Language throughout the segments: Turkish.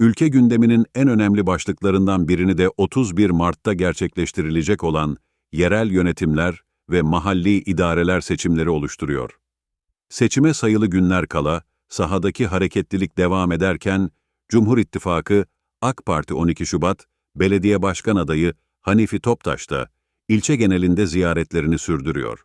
ülke gündeminin en önemli başlıklarından birini de 31 Mart'ta gerçekleştirilecek olan yerel yönetimler ve mahalli idareler seçimleri oluşturuyor. Seçime sayılı günler kala sahadaki hareketlilik devam ederken Cumhur İttifakı AK Parti 12 Şubat belediye başkan adayı Hanifi Toptaş da ilçe genelinde ziyaretlerini sürdürüyor.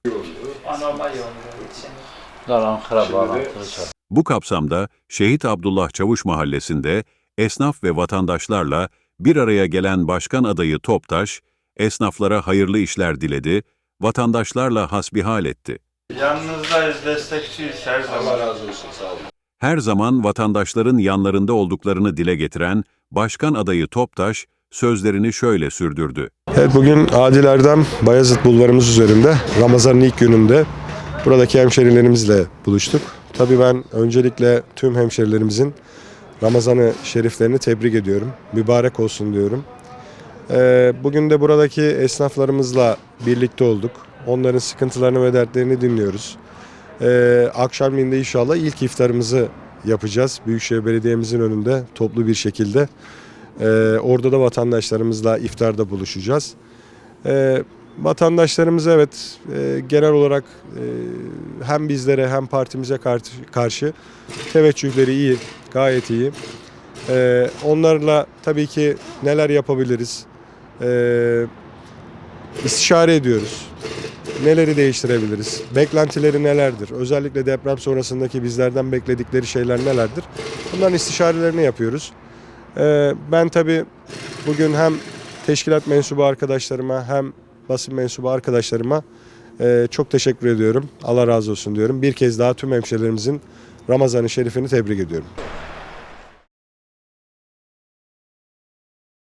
Bu kapsamda Şehit Abdullah Çavuş Mahallesi'nde esnaf ve vatandaşlarla bir araya gelen başkan adayı Toptaş, esnaflara hayırlı işler diledi, vatandaşlarla hasbihal etti. Yanınızdayız, destekçiyiz her zaman. Allah razı olsun. Sağ olun. Her zaman vatandaşların yanlarında olduklarını dile getiren başkan adayı Toptaş sözlerini şöyle sürdürdü. Evet bugün Adil Erdem Bayezid Bulvarımız üzerinde Ramazan'ın ilk gününde buradaki hemşerilerimizle buluştuk. Tabii ben öncelikle tüm hemşerilerimizin Ramazan'ı şeriflerini tebrik ediyorum. Mübarek olsun diyorum. Ee, bugün de buradaki esnaflarımızla birlikte olduk. Onların sıkıntılarını ve dertlerini dinliyoruz. Ee, akşamleyin inşallah ilk iftarımızı yapacağız. Büyükşehir Belediye'mizin önünde toplu bir şekilde. Ee, orada da vatandaşlarımızla iftarda buluşacağız. Vatandaşlarımız evet e, genel olarak e, hem bizlere hem partimize karşı, karşı teveccühleri iyi, gayet iyi. Ee, onlarla tabii ki neler yapabiliriz ee, istişare ediyoruz. Neleri değiştirebiliriz? Beklentileri nelerdir? Özellikle deprem sonrasındaki bizlerden bekledikleri şeyler nelerdir? Bunların istişarelerini yapıyoruz. Ee, ben tabii bugün hem teşkilat mensubu arkadaşlarıma hem basın mensubu arkadaşlarıma e, çok teşekkür ediyorum. Allah razı olsun diyorum. Bir kez daha tüm hemşehrilerimizin Ramazan-ı Şerif'ini tebrik ediyorum.